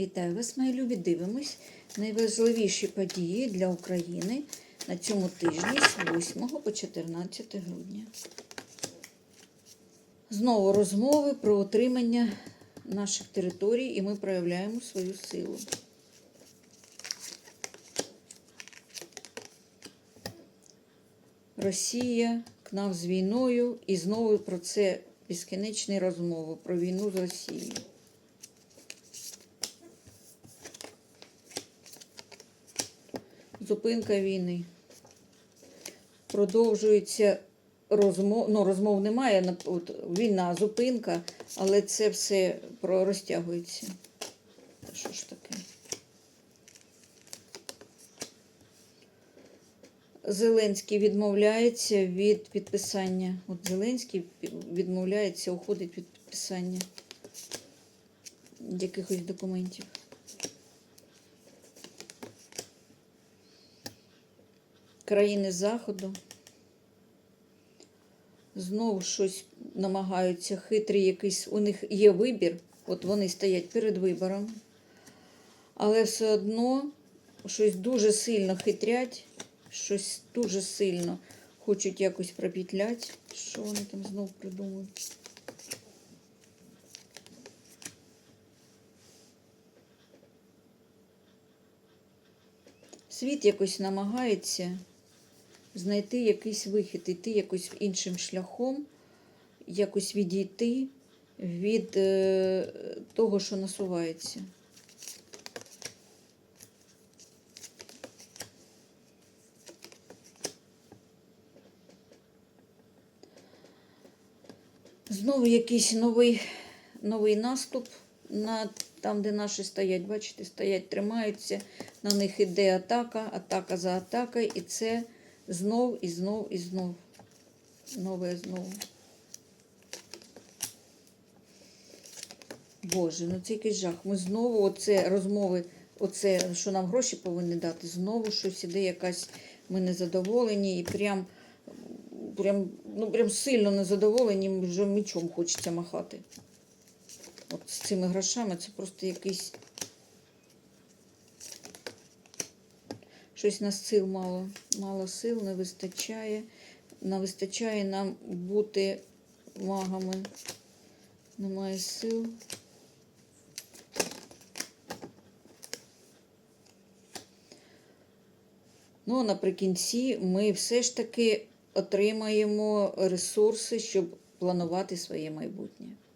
Вітаю вас, мої любі. Дивимось найважливіші події для України на цьому тижні з 8 по 14 грудня. Знову розмови про отримання наших територій, і ми проявляємо свою силу. Росія к нам з війною і знову про це безкінечні розмови про війну з Росією. Зупинка війни. Продовжується розмов. Ну, розмов немає. От, війна, зупинка, але це все розтягується. Та що ж таке? Зеленський відмовляється від підписання. От Зеленський відмовляється, уходить від підписання якихось документів. Країни Заходу знову щось намагаються хитрі якийсь. У них є вибір, от вони стоять перед вибором, але все одно щось дуже сильно хитрять, щось дуже сильно хочуть якось пропітляти. Що вони там знов придумують? Світ якось намагається знайти якийсь вихід, йти якось іншим шляхом, якось відійти від е, того, що насувається. Знову якийсь новий, новий наступ на там, де наші стоять, бачите, стоять, тримаються, на них іде атака, атака за атакою, і це знов і знов і знов. Нове знову. Боже, ну це якийсь жах. Ми знову оце розмови, оце, що нам гроші повинні дати, знову щось іде якась, ми незадоволені і прям, прям, ну, прям сильно незадоволені, вже мечом хочеться махати. От з цими грошами це просто якийсь. Щось нас сил мало, мало сил, не вистачає. Не вистачає нам бути магами. Немає сил. Ну, а наприкінці ми все ж таки отримаємо ресурси, щоб планувати своє майбутнє.